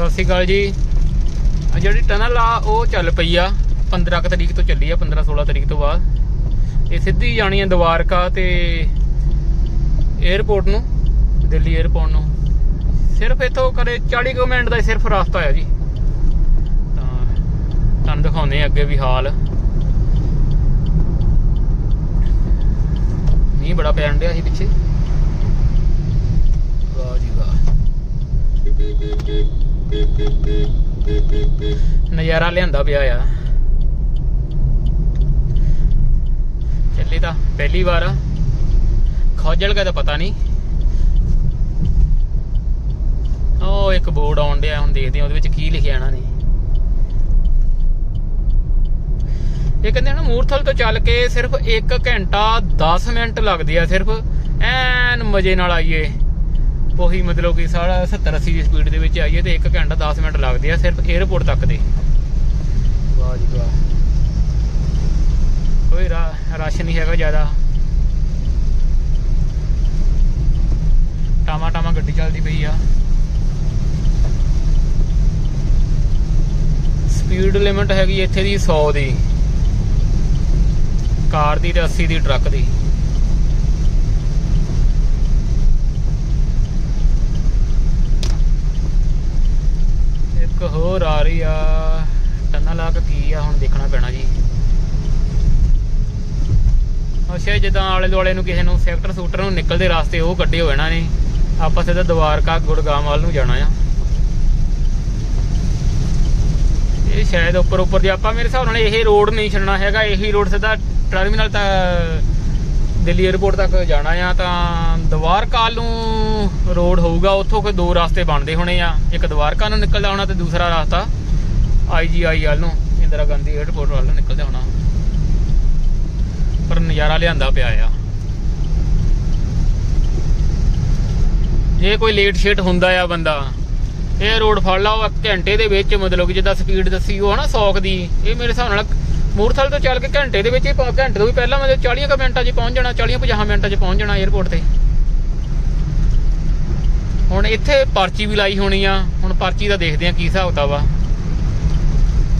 ਸਤਿ ਸ਼੍ਰੀ ਅਕਾਲ ਜੀ। ਆ ਜਿਹੜੀ ਟਨਲ ਆ, ਉਹ ਚੱਲ ਪਈ ਆ। 15 ਤਰੀਕ ਤੋਂ ਚੱਲੀ ਆ 15 16 ਤਰੀਕ ਤੋਂ ਬਾਅਦ। ਇਹ ਸਿੱਧੀ ਜਾਣੀ ਆ ਦਵਾਰਕਾ ਤੇ 에어ਪੋਰਟ ਨੂੰ, ਦਿੱਲੀ 에어ਪੋਰਟ ਨੂੰ। ਸਿਰਫ ਇਥੋਂ ਕਰੇ 40 ਕੁ ਮਿੰਟ ਦਾ ਸਿਰਫ ਰਸਤਾ ਆ ਜੀ। ਤਾਂ ਤੁਹਾਨੂੰ ਦਿਖਾਉਂਦੇ ਅੱਗੇ ਵੀ ਹਾਲ। ਮੀਂਹ ਬੜਾ ਪੈਣ ਡਿਆ ਸੀ ਪਿੱਛੇ। ਨਜ਼ਾਰਾ ਲਿਆਂਦਾ ਪਿਆ ਆ। ਚੱਲੀ ਤਾਂ ਪਹਿਲੀ ਵਾਰ। ਆ। ਖੋਜਲ ਕਾ ਤਾਂ ਪਤਾ ਨਹੀਂ। ਉਹ ਇੱਕ ਬੋਰਡ ਆਉਣ ਡਿਆ, ਹੁਣ ਦੇਖਦੇ ਆ ਉਹਦੇ ਵਿੱਚ ਕੀ ਲਿਖਿਆ ਇਹਨਾਂ ਨੇ। ਇਹ ਕਹਿੰਦੇ ਹਨ ਮੂਰਥਲ ਤੋਂ ਚੱਲ ਕੇ ਸਿਰਫ 1 ਘੰਟਾ 10 ਮਿੰਟ ਲੱਗਦੇ ਆ ਸਿਰਫ। ਐਨ ਮਜ਼ੇ ਨਾਲ ਆਈਏ। ਉਹੀ ਮਤਲਬ ਕਿ ਸਾਰਾ 70 80 ਦੀ ਸਪੀਡ ਦੇ ਵਿੱਚ ਆਈਏ ਤੇ 1 ਘੰਟਾ 10 ਮਿੰਟ ਲੱਗਦੇ ਆ ਸਿਰਫ 에어ਪੋਰਟ ਤੱਕ ਦੇ। ਵਾਹ ਜੀ ਵਾਹ ਕੋਈ ਰਸ਼ ਨਹੀਂ ਹੈਗਾ ਜ਼ਿਆਦਾ। ਟਾਮਾ ਟਾਮਾ ਗੱਡੀ ਚੱਲਦੀ ਪਈ ਆ। ਸਪੀਡ ਲਿਮਟ ਹੈਗੀ ਇੱਥੇ ਦੀ 100 ਦੀ। ਕਾਰ ਦੀ ਤੇ 80 ਦੀ, ਟਰੱਕ ਦੀ। ਇੱਕ ਹੋਰ ਆ ਰਹੀ ਆ। ਟਨਲ ਆ ਕਿ ਕੀ ਆ, ਹੁਣ ਦੇਖਣਾ ਪੈਣਾ ਜੀ। ਅੱਛਾ ਜਿੱਦਾਂ ਆਲੇ ਦੁਆਲੇ ਨੂੰ ਕਿਸੇ ਨੂੰ ਸੈਕਟਰ ਸੂਟਰ ਨੂੰ ਨਿਕਲਦੇ ਰਾਸਤੇ, ਉਹ ਕੱਢੇ ਹੋਏ ਇਹਨਾਂ ਨੇ। ਆਪਾਂ ਸਿੱਧਾ ਦਵਾਰਕਾ ਗੁੜਗਾਮ ਵੱਲ ਨੂੰ ਜਾਣਾ ਆ। ਇਹ ਸ਼ਾਇਦ ਉੱਪਰ ਉੱਪਰ ਜੇ ਆਪਾਂ ਮੇਰੇ ਹਿਸਾਬ ਨਾਲ ਇਹ ਰੋਡ ਨਹੀਂ ਛੱਡਣਾ ਹੈਗਾ, ਇਹੀ ਰੋਡ ਸਿੱਧਾ ਟਰਮੀਨਲ ਤਾਂ ਦਿੱਲੀ 에ਅਰਪੋਰਟ ਤੱਕ ਜਾਣਾ ਆ, ਤਾਂ ਦਵਾਰਕਾ ਨੂੰ ਰੋਡ ਹੋਊਗਾ, ਉੱਥੋਂ ਕੋਈ ਦੋ ਰਸਤੇ ਬਣਦੇ ਹੋਣੇ ਆ। ਇੱਕ ਦਵਾਰਕਾ ਨੂੰ ਨਿਕਲਦਾ ਹੋਣਾ ਤੇ ਦੂਸਰਾ ਰਸਤਾ। ਆਈਜੀਆਈ ਵੱਲ ਨੂੰ, ਇੰਦਰਾ ਗਾਂਧੀ 에ਅਰਪੋਰਟ ਵੱਲ ਨੂੰ ਨਿਕਲਦੇ ਪਰ ਨਜ਼ਾਰਾ ਲਿਆਂਦਾ ਪਿਆ ਆ। ਜੇ ਕੋਈ ਲੇਟ ਸ਼ੇਟ ਹੁੰਦਾ ਆ ਬੰਦਾ, ਇਹ ਰੋਡ ਫੜ ਲਾ ਘੰਟੇ ਦੇ ਵਿੱਚ ਮਤਲਬ ਕਿ ਜਿੱਦਾਂ ਸਪੀਡ ਦੱਸੀ ਉਹ ਹਨਾ 100 ਦੀ, ਇਹ ਮੇਰੇ ਹਿਸਾਬ ਨਾਲ ਮੂਰਥਲ ਤੋਂ ਚੱਲ ਕੇ ਘੰਟੇ ਦੇ ਵਿੱਚ ਹੀ ਘੰਟੇ ਤੋਂ ਵੀ ਪਹਿਲਾਂ ਮੈਂ 40 ਕ ਮਿੰਟਾਂ 'ਚ ਪਹੁੰਚ ਜਾਣਾ 40 50 ਮਿੰਟਾਂ 'ਚ ਪਹੁੰਚ ਜਾਣਾ 에ਅਰਪੋਰਟ ਤੇ। ਹੁਣ ਇੱਥੇ ਪਰਚੀ ਵੀ ਲਾਈ ਹੋਣੀ ਆ, ਹੁਣ ਪਰਚੀ ਦਾ ਦੇਖਦੇ ਆ ਕੀ ਹਿਸਾਬ ਕਿਤਾਬ ਆ।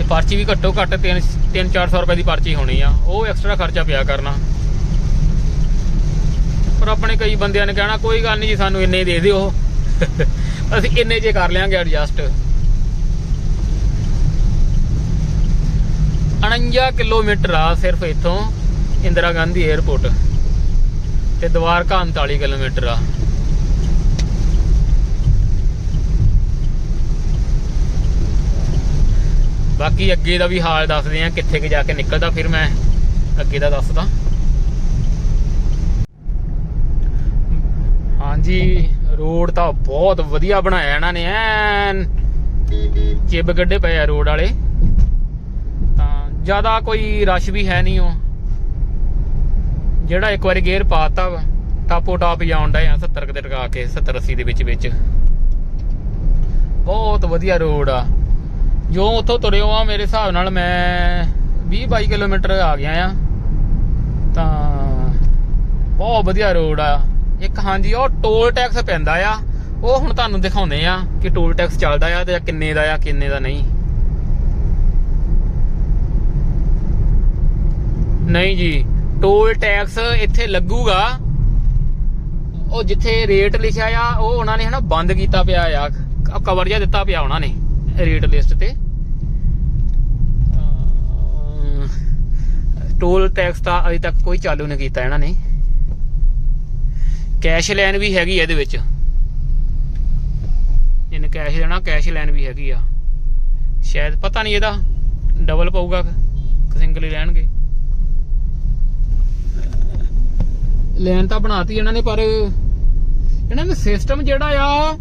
ਤੇ ਪਰਚੀ ਵੀ ਘੱਟੋ ਘੱਟ 3 3 400 ਰੁਪਏ ਦੀ ਪਰਚੀ ਹੋਣੀ ਆ। ਉਹ ਐਕਸਟਰਾ ਖਰਚਾ ਪਿਆ ਕਰਨਾ। ਪਰ ਆਪਣੇ ਕਈ ਬੰਦਿਆਂ ਨੇ ਕਹਿਣਾ, ਕੋਈ ਗੱਲ ਨਹੀਂ ਜੀ, ਸਾਨੂੰ ਇੰਨੇ ਦੇ ਦਿਓ। ਅਸੀਂ ਇੰਨੇ ਜੇ ਕਰ ਲਿਆਂਗੇ ਐਡਜਸਟ 49 ਕਿਲੋਮੀਟਰ ਆ ਸਿਰਫ ਇੱਥੋਂ ਇੰਦਰਾ ਗਾਂਧੀ 에ਅਰਪੋਰਟ ਤੇ ਦਵਾਰਕਾ 39 ਕਿਲੋਮੀਟਰ ਆ। ਬਾਕੀ ਅੱਗੇ ਦਾ ਵੀ ਹਾਲ ਦੱਸਦੇ ਆ, ਕਿੱਥੇ ਕਿ ਜਾ ਕੇ ਨਿਕਲਦਾ, ਫਿਰ ਮੈਂ ਅੱਗੇ ਦਾ ਦੱਸਦਾ। ਹਾਂਜੀ, ਰੋਡ ਤਾਂ ਬਹੁਤ ਵਧੀਆ ਬਣਾਇਆ ਇਹਨਾਂ ਨੇ, ਐਨ ਚਿੱਬ ਗੱਡੇ ਪਏ ਆ ਰੋਡ ਵਾਲੇ। ਤਾਂ ਜ਼ਿਆਦਾ ਕੋਈ ਰਸ਼ ਵੀ ਹੈ ਨਹੀਂ ਉਹ। ਜਿਹੜਾ ਇੱਕ ਵਾਰੀ ਗੇਅਰ ਪਾਤਾ ਵਾ, ਟਾਪੋ ਟਾਪ ਜਾਉਣ ਦਾ ਆ 70 ਕਿਤੇ ਟਕਾ ਕੇ 70 80 ਦੇ ਵਿੱਚ ਵਿੱਚ। ਬਹੁਤ ਵਧੀਆ ਰੋਡ ਆ। ਜੋ ਉੱਥੋਂ ਤੁਰਿਓ ਆ, ਮੇਰੇ ਹਿਸਾਬ ਨਾਲ ਮੈਂ 20 22 ਕਿਲੋਮੀਟਰ ਆ ਗਿਆ ਆ। ਤਾਂ ਬਹੁਤ ਵਧੀਆ ਰੋਡ ਆ। ਇੱਕ ਹਾਂਜੀ, ਉਹ ਟੋਲ ਟੈਕਸ ਪੈਂਦਾ ਆ। ਉਹ ਹੁਣ ਤੁਹਾਨੂੰ ਦਿਖਾਉਂਦੇ ਆ ਕਿ ਟੋਲ ਟੈਕਸ ਚੱਲਦਾ ਆ ਤੇ ਕਿੰਨੇ ਦਾ ਆ, ਕਿੰਨੇ ਦਾ ਨਹੀਂ। ਨਹੀਂ ਜੀ, ਟੋਲ ਟੈਕਸ ਇੱਥੇ ਲੱਗੂਗਾ। ਉਹ ਜਿੱਥੇ ਰੇਟ ਲਿਖਿਆ ਆ, ਉਹ ਉਹਨਾਂ ਨੇ ਹਨਾ ਬੰਦ ਕੀਤਾ ਪਿਆ ਆ। ਕਵਰ ਜਿਹਾ ਦਿੱਤਾ ਪਿਆ ਉਹਨਾਂ ਨੇ ਰੇਟ ਲਿਸਟ ਤੇ। ਟੋਲ ਟੈਕਸ ਤਾਂ ਅਜੇ ਤੱਕ ਕੋਈ ਚਾਲੂ ਨਹੀਂ ਕੀਤਾ ਇਹਨਾਂ ਨੇ। ਕੈਸ਼ ਲੈਣ ਵੀ ਹੈਗੀ ਆ ਇਹਦੇ ਵਿੱਚ। ਇਹਨੇ ਕੈਸ਼ ਲੈਣਾ ਕੈਸ਼ ਲੈਣ ਵੀ ਹੈਗੀ ਆ। ਸ਼ਾਇਦ ਪਤਾ ਨਹੀਂ ਇਹਦਾ ਡਬਲ ਪਊਗਾ ਸਿੰਗਲ ਹੀ ਲੈਣਗੇ। ਲੈਣ ਤਾਂ ਬਣਾਤੀ ਇਹਨਾਂ ਨੇ, ਪਰ ਇਹਨਾਂ ਨੇ ਸਿਸਟਮ ਜਿਹੜਾ ਆ,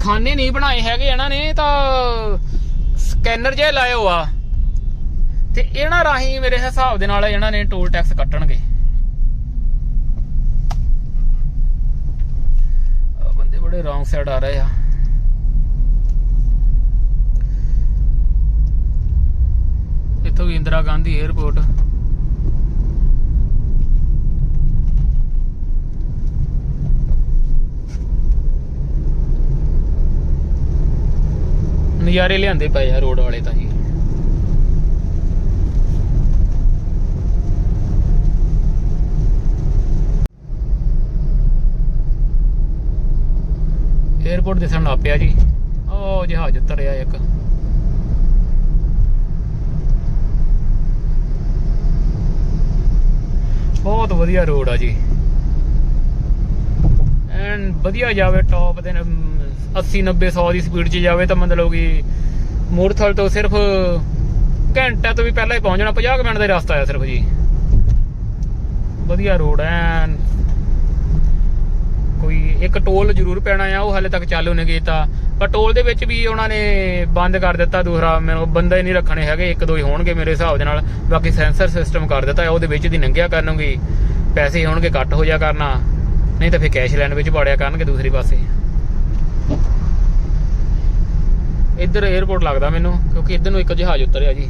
ਖਾਨੇ ਨਹੀਂ ਬਣਾਏ ਹੈਗੇ ਇਹਨਾਂ ਨੇ, ਤਾਂ ਸਕੈਨਰ ਜੇ ਲਾਇਓ ਆ। ਤੇ ਇਹਨਾਂ ਰਾਹੀਂ ਮੇਰੇ ਹਿਸਾਬ ਦੇ ਨਾਲ ਇਹਨਾਂ ਨੇ ਟੋਲ ਟੈਕਸ ਕੱਟਣਗੇ। ਬੰਦੇ ਬੜੇ ਰੌਂਗ ਸਾਈਡ ਆ ਰਹੇ ਆ। ਇੱਥੋਂ ਇੰਦਰਾ ਗਾਂਧੀ 에ਅਰਪੋਰਟ ਨਜ਼ਾਰੇ ਲਿਆਂਦੇ ਪਏ ਆ ਰੋਡ ਵਾਲੇ ਤਾਂ ਜੀ। 에어ਪੋਰਟ ਦਿਸਣ ਲੱਗ ਪਿਆ ਜੀ। ਉਹ ਜਹਾਜ਼ ਉਤਰਿਆ ਇੱਕ। ਬਹੁਤ ਵਧੀਆ ਰੋਡ ਆ ਜੀ। ਐਨ ਵਧੀਆ ਜਾਵੇ ਟੌਪ ਦੇ 80 90 100 ਦੀ ਸਪੀਡ 'ਚ ਜਾਵੇ ਤਾਂ ਮਤਲਬ ਕਿ ਮੂਰਥਲ ਤੋਂ ਸਿਰਫ ਘੰਟਾ ਤੋਂ ਵੀ ਪਹਿਲਾਂ ਹੀ ਪਹੁੰਚ ਜਾਣਾ 50 ਕੁ ਮਿੰਟ ਦਾ ਰਸਤਾ ਆ ਸਿਰਫ ਜੀ। ਵਧੀਆ ਰੋਡ ਐਨ। ਕੋਈ ਇੱਕ ਟੋਲ ਜ਼ਰੂਰ ਪੈਣਾ ਆ, ਉਹ ਹਾਲੇ ਤੱਕ ਚਾਲੂ ਨਹੀਂ ਕੀਤਾ। ਪਰ ਟੋਲ ਦੇ ਵਿੱਚ ਵੀ ਉਹਨਾਂ ਨੇ ਬੰਦ ਕਰ ਦਿੱਤਾ ਦੂਸਰਾ, ਮੈਨੂੰ ਬੰਦਾ ਹੀ ਨਹੀਂ ਰੱਖਣੇ ਹੈਗੇ, ਇੱਕ ਦੋ ਹੀ ਹੋਣਗੇ ਮੇਰੇ ਹਿਸਾਬ ਦੇ ਨਾਲ। ਬਾਕੀ ਸੈਂਸਰ ਸਿਸਟਮ ਕਰ ਦਿੱਤਾ ਉਹਦੇ ਵਿੱਚ ਦੀ ਨੰਗਿਆ ਕਰਨਗੇ। ਪੈਸੇ ਹੋਣਗੇ, ਘੱਟ ਹੋ ਜਾ ਕਰਨਾ। ਨਹੀਂ ਤਾਂ ਫਿਰ ਕੈਸ਼ ਲੈਣ ਵਿੱਚ ਪਾੜਿਆ ਕਰਨਗੇ ਦੂਸਰੀ ਪਾਸੇ। ਇੱਧਰ 에어ਪੋਰਟ ਲੱਗਦਾ ਮੈਨੂੰ, ਕਿਉਂਕਿ ਇੱਧਰ ਨੂੰ ਇੱਕ ਜਹਾਜ਼ ਉਤਰਿਆ ਜੀ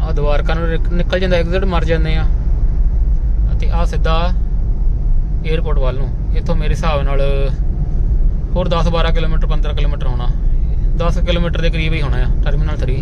ਆ ਦਵਾਰਕਾ ਨੂੰ ਨਿਕ- ਨਿਕਲ ਜਾਂਦਾ ਐਗਜ਼ਿਟ ਮਰ ਜਾਂਦੇ ਆ। ਅਤੇ ਆ ਸਿੱਧਾ 에어ਪੋਰਟ ਵੱਲ ਨੂੰ, ਇੱਥੋਂ ਮੇਰੇ ਹਿਸਾਬ ਨਾਲ ਹੋਰ 10 12 ਕਿਲੋਮੀਟਰ 15 ਕਿਲੋਮੀਟਰ ਹੋਣਾ। 10 ਕਿਲੋਮੀਟਰ ਦੇ ਕਰੀਬ ਹੀ ਹੋਣਾ ਆ ਟਰਮੀਨਲ 3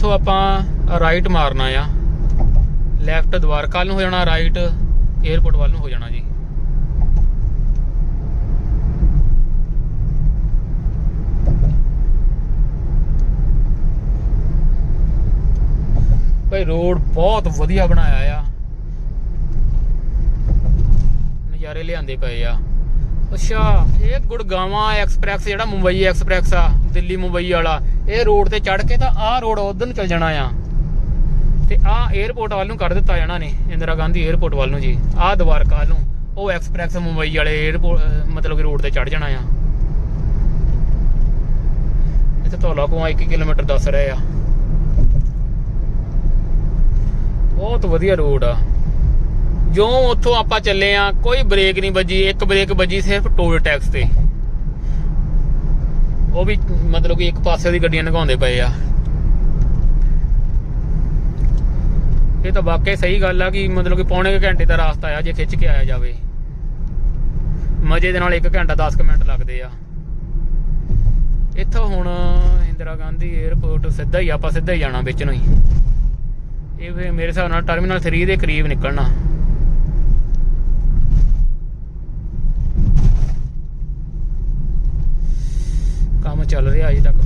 ਇੱਥੋਂ ਆਪਾਂ ਰਾਈਟ ਮਾਰਨਾ ਆ। ਲੈਫਟ ਦਵਾਰਕਾ ਨੂੰ ਹੋ ਜਾਣਾ ਰਾਈਟ 에어ਪੋਰਟ ਵੱਲ ਨੂੰ ਹੋ ਜਾਣਾ ਜੀ। ਭਾਈ ਰੋਡ ਬਹੁਤ ਵਧੀਆ ਬਣਾਇਆ ਆ। ਨਜ਼ਾਰੇ ਲਿਆਂਦੇ ਪਏ ਆ। ਅੱਛਾ। ਇਹ ਗੁੜਗਾਵਾਂ ਐਕਸਪ੍ਰੈਸ, ਜਿਹੜਾ ਮੁੰਬਈ ਐਕਸਪ੍ਰੈਸ ਆ, ਦਿੱਲੀ ਮੁੰਬਈ ਵਾਲਾ, ਇਹ ਰੋਡ ਤੇ ਚੜ ਕੇ ਤਾਂ ਆਹ ਰੋਡ ਉਧਰ ਨੂੰ ਚਲ ਜਾਣਾ ਆ। ਤੇ ਆਹ 에어ਪੋਰਟ ਵੱਲ ਨੂੰ ਕੱਢ ਦਿੱਤਾ ਜਾਣਾ ਨੇ, ਇੰਦਰਾ ਗਾਂਧੀ 에어ਪੋਰਟ ਵੱਲ ਨੂੰ ਜੀ। ਆਹ ਦਵਾਰਕਾ ਨੂੰ, ਉਹ ਐਕਸਪ੍ਰੈਸ ਮੁੰਬਈ ਵਾਲੇ 에어ਪੋਰਟ ਮਤਲਬ ਕਿ ਰੋਡ ਤੇ ਚੜ ਜਾਣਾ ਆ। ਇੱਥੇ ਤੋਂ ਲਾਗੋਂ 1 ਕਿਲੋਮੀਟਰ ਦੱਸ ਰਹੇ ਆ। ਬਹੁਤ ਵਧੀਆ ਰੋਡ ਆ। ਜੋ ਉੱਥੋਂ ਆਪਾਂ ਚੱਲੇ ਆ, ਕੋਈ ਬ੍ਰੇਕ ਨਹੀਂ ਵੱਜੀ, ਇੱਕ ਬ੍ਰੇਕ ਵੱਜੀ ਸਿਰਫ ਟੋਲ ਟੈਕਸ ਤੇ। ਉਹ ਵੀ ਮਤਲਬ ਕਿ ਇੱਕ ਪਾਸੇ ਦੀ ਗੱਡੀਆਂ ਲੰਘਾਉਂਦੇ ਪਏ ਆ। ਇਹ ਤਾਂ ਵਾਕਿਆ ਸਹੀ ਗੱਲ ਆ ਕਿ ਮਤਲਬ ਕਿ ਪੌਣੇ ਕੁ ਘੰਟੇ ਦਾ ਰਾਸਤਾ ਆ, ਜੇ ਖਿੱਚ ਕੇ ਆਇਆ ਜਾਵੇ। ਮਜ਼ੇ ਦੇ ਨਾਲ 1 ਘੰਟਾ 10 ਕੁ ਮਿੰਟ ਲੱਗਦੇ ਆ। ਇੱਥੋਂ ਹੁਣ ਇੰਦਰਾ ਗਾਂਧੀ 에ਅਰਪੋਰਟ ਸਿੱਧਾ ਹੀ ਆਪਾਂ ਸਿੱਧਾ ਹੀ ਜਾਣਾ ਵਿੱਚ ਨੂੰ ਹੀ। ਇਹ ਫਿਰ ਮੇਰੇ ਹਿਸਾਬ ਨਾਲ ਟਰਮੀਨਲ 3 ਦੇ ਕਰੀਬ ਨਿਕਲਣਾ ਕੰਮ ਚੱਲ ਰਿਹਾ ਅਜੇ ਤੱਕ।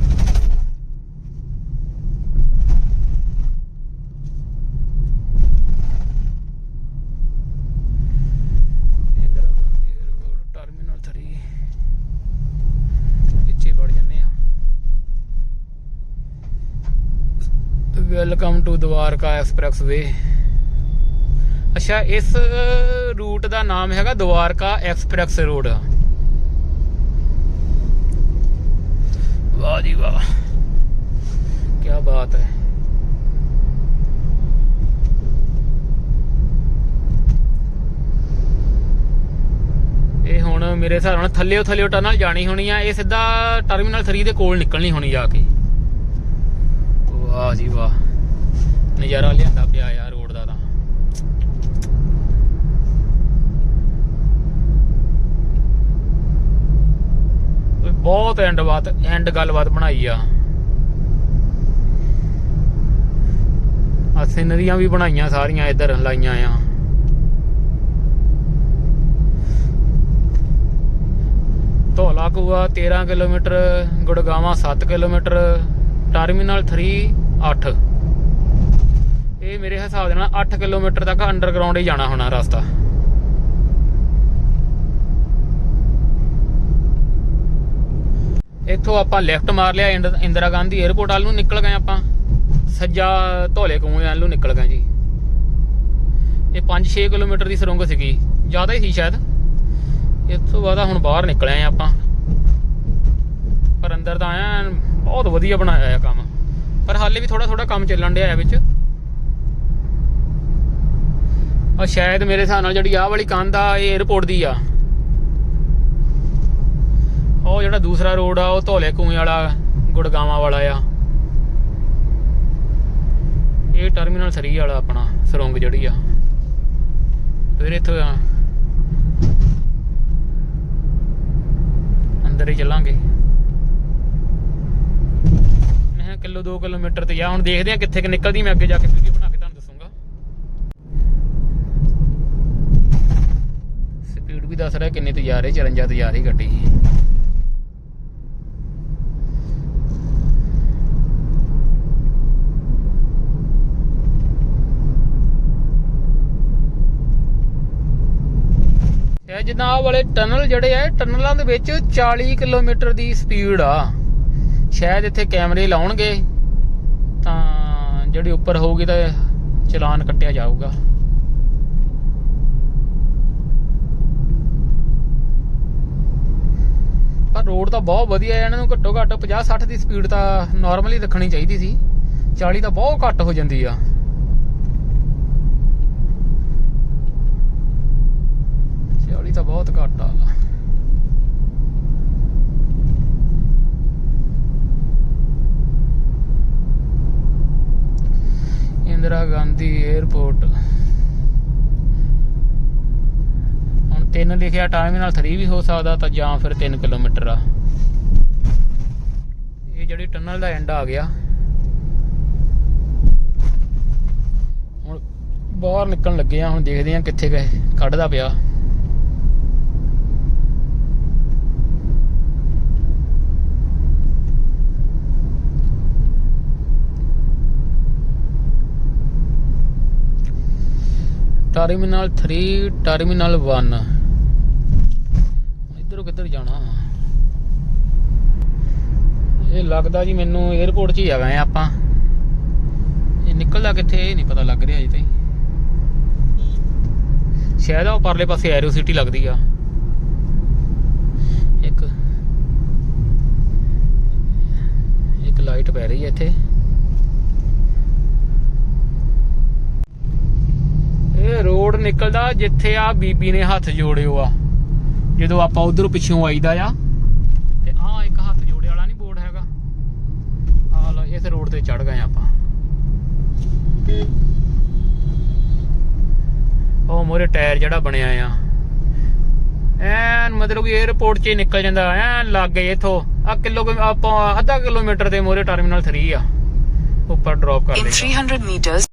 ਟਰਮੀਨਲ 3 ਇੱਥੇ ਵੜ ਜੰਨੇ ਆ welcome to Dwarka expressway ਅੱਛਾ, ਇਸ ਰੂਟ ਦਾ ਨਾਮ ਹੈਗਾ ਦਵਾਰਕਾ ਐਕਸਪ੍ਰੈਸ ਰੋਡ ਵਾਹ ਜੀ ਵਾਹ ਕੀ ਬਾਤ ਹੈ। ਇਹ ਹੁਣ ਮੇਰੇ ਹਿਸਾਬ ਨਾਲ ਥੱਲੇ ਥੱਲੇ ਟਨਲ ਜਾਣੀ ਹੋਣੀ ਆ, ਇਹ ਸਿੱਧਾ ਟਰਮੀਨਲ 3 ਦੇ ਕੋਲ ਨਿਕਲਣੀ ਹੋਣੀ ਜਾ ਕੇ। ਵਾਹ ਜੀ ਵਾਹ। ਨਜ਼ਾਰਾ ਲਿਆਂਦਾ ਪਿਆ ਯਾਰ ਰੋਡ ਦਾ ਤਾਂ ਓਏ ਬਹੁਤ ਐਂਡ ਬਾਤ ਐਂਡ ਗੱਲਬਾਤ ਬਣਾਈ ਆ। ਆ ਸਿਨਰੀਆਂ ਵੀ ਬਣਾਈਆਂ ਸਾਰੀਆਂ, ਇੱਧਰ ਲਾਈਆਂ ਆ। Dhaula Kuan 13 kilometre, Gurgaon 7 kilometre, terminal 3 8 ਇਹ ਮੇਰੇ ਹਿਸਾਬ ਦੇ ਨਾਲ 8 ਕਿਲੋਮੀਟਰ ਤੱਕ ਅੰਡਰਗਰਾਉਂਡ ਹੀ ਜਾਣਾ ਹੋਣਾ ਰਸਤਾ। ਇੱਥੋਂ ਆਪਾਂ ਲੈਫਟ ਮਾਰ ਲਿਆ ਇੰਦਰਾ ਗਾਂਧੀ 에ਅਰਪੋਰਟ ਵੱਲ ਨੂੰ ਨਿਕਲ ਗਏ ਆਪਾਂ। ਸੱਜਾ ਧੋਲੇ ਕੂਏ ਵੱਲ ਨੂੰ ਨਿਕਲ ਗਏ ਜੀ। ਇਹ 5-6 ਕਿਲੋਮੀਟਰ ਦੀ ਸਰੰਗ ਸੀਗੀ, ਜ਼ਿਆਦਾ ਹੀ ਸੀ ਸ਼ਾਇਦ। ਇੱਥੋਂ ਬਾਅਦ ਹੁਣ ਬਾਹਰ ਨਿਕਲੇ ਆ ਆਪਾਂ। ਪਰ ਅੰਦਰ ਤਾਂ ਆਇਆ, ਬਹੁਤ ਵਧੀਆ ਬਣਾਇਆ ਆ ਕੰਮ। ਪਰ ਹਾਲੇ ਵੀ ਥੋੜਾ ਥੋੜਾ ਕੰਮ ਚੱਲਣ ਡਿਆ ਆ ਵਿੱਚ। ਆ ਸ਼ਾਇਦ ਮੇਰੇ ਹਿਸਾਬ ਨਾਲ ਜਿਹੜੀ ਆਹ ਵਾਲੀ ਕੰਧ ਆ, ਇਹ 에어ਪੋਰਟ ਦੀ ਆ। ਉਹ ਜਿਹੜਾ ਦੂਸਰਾ ਰੋਡ ਆ, ਉਹ ਧੌਲੇ ਕੂਏ ਵਾਲਾ, ਗੁੜਗਾਵਾਂ ਵਾਲਾ ਆ। ਇਹ ਟਰਮੀਨਲ ਸਰੀ ਵਾਲਾ ਆਪਣਾ, ਸੁਰੰਗ ਜਿਹੜੀ ਆ। ਫਿਰ ਇੱਥੋਂ ਅੰਦਰ ਹੀ ਚੱਲਾਂਗੇ। ਮੈਂ ਕਿਲੋ 2 ਕਿਲੋਮੀਟਰ ਤੇ ਆ। ਹੁਣ ਦੇਖਦੇ ਆ ਕਿੱਥੇ ਕਿ ਨਿਕਲਦੀ, ਮੈਂ ਅੱਗੇ ਜਾ ਕੇ ਵੀਡੀਓ ਬਣਾ ਕੇ ਤੁਹਾਨੂੰ ਦੱਸੂਗਾ। ਸਪੀਡ ਵੀ ਦੱਸ ਰਿਹਾ, ਕਿੰਨੀ ਤੇ ਜਾ ਰਹੀ 54 ਤੇ ਜਾ ਰਹੀ ਗੱਡੀ। ਜਿੱਦਾਂ ਆਹ ਵਾਲੇ ਟਨਲ ਜਿਹੜੇ ਆ, ਟਨਲਾਂ ਦੇ ਵਿੱਚ 40 ਕਿਲੋਮੀਟਰ ਦੀ ਸਪੀਡ ਆ। ਸ਼ਾਇਦ ਇੱਥੇ ਕੈਮਰੇ ਲਾਉਣਗੇ, ਤਾਂ ਜਿਹੜੀ ਉੱਪਰ ਹੋਊਗੀ ਤਾਂ ਚਲਾਨ ਕੱਟਿਆ ਜਾਊਗਾ। ਪਰ ਰੋਡ ਤਾਂ ਬਹੁਤ ਵਧੀਆ ਹੈ ਇਹਨਾਂ ਨੂੰ ਘੱਟੋ ਘੱਟ 50 60 ਦੀ ਸਪੀਡ ਤਾਂ ਨਾਰਮਲੀ ਰੱਖਣੀ ਚਾਹੀਦੀ ਸੀ। 40 ਤਾਂ ਬਹੁਤ ਘੱਟ ਹੋ ਜਾਂਦੀ ਆ ਚਾਲੀ ਤਾਂ ਬਹੁਤ ਘੱਟ ਆ। ਇੰਦਰਾ ਗਾਂਧੀ 에ਅਰਪੋਰਟ ਹੁਣ 3 ਲਿਖਿਆ ਟਰਮੀਨਲ 3 ਵੀ ਹੋ ਸਕਦਾ ਤਾਂ ਜਾਂ ਫਿਰ 3 ਕਿਲੋਮੀਟਰ ਆ। ਇਹ ਜਿਹੜੀ ਟਨਲ ਦਾ ਐਂਡ ਆ ਗਿਆ। ਹੁਣ ਬਾਹਰ ਨਿਕਲਣ ਲੱਗੇ ਆ ਹੁਣ ਦੇਖਦੇ ਆ ਕਿੱਥੇ ਗਏ ਕੱਢਦਾ ਪਿਆ। ਟਰਮੀਨਲ 3 ਟਰਮੀਨਲ 1 ਇਧਰੋਂ ਕਿੱਧਰ ਜਾਣਾ? ਇਹ ਲੱਗਦਾ ਜੀ ਮੈਨੂੰ 에어ਪੋਰਟ 'ਚ ਹੀ ਆ ਗਏ ਆਪਾਂ। ਇਹ ਨਿਕਲਦਾ ਕਿੱਥੇ ਇਹ ਨਹੀਂ ਪਤਾ ਲੱਗ ਰਿਹਾ ਅਜੇ ਤਾਈਂ। ਸ਼ਾਇਦ ਉਹ ਪਰਲੇ ਪਾਸੇ ਐਰੋ ਸਿਟੀ ਲੱਗਦੀ ਆ। ਇੱਕ ਇੱਕ ਲਾਈਟ ਪੈ ਰਹੀ ਹੈ ਇੱਥੇ। ਇਹ ਰੋਡ ਨਿਕਲਦਾ ਜਿੱਥੇ ਆ ਬੀਬੀ ਨੇ ਹੱਥ ਜੋੜਿਓ ਆ। ਜਦੋਂ ਆਪਾਂ ਉਧਰੋਂ ਪਿੱਛੋਂ ਆਈਦਾ ਆ ਤੇ ਆ ਇੱਕ ਹੱਥ ਜੋੜੇ ਵਾਲਾ ਨਹੀਂ ਬੋਰਡ ਹੈਗਾ। ਆ ਲੋ ਇਸ ਰੋਡ ਤੇ ਚੜ ਗਏ ਆਪਾਂ। ਉਹ ਮੋਰੇ ਟਾਇਰ ਜਿਹੜਾ ਬਣਿਆ ਆ। ਐਨ ਮਤਲਬ ਕਿ 에어ਪੋਰਟ 'ਚ ਨਿਕਲ ਜਾਂਦਾ ਐਨ ਲੱਗ ਇਥੋਂ। ਆ ਕਿਲੋ ਆਪਾਂ ਅੱਧਾ ਕਿਲੋਮੀਟਰ ਦੇ ਮੋਰੇ ਟਰਮੀਨਲ 3 ਆ। ਉੱਪਰ ਡ੍ਰੌਪ ਕਰ In 300 meters,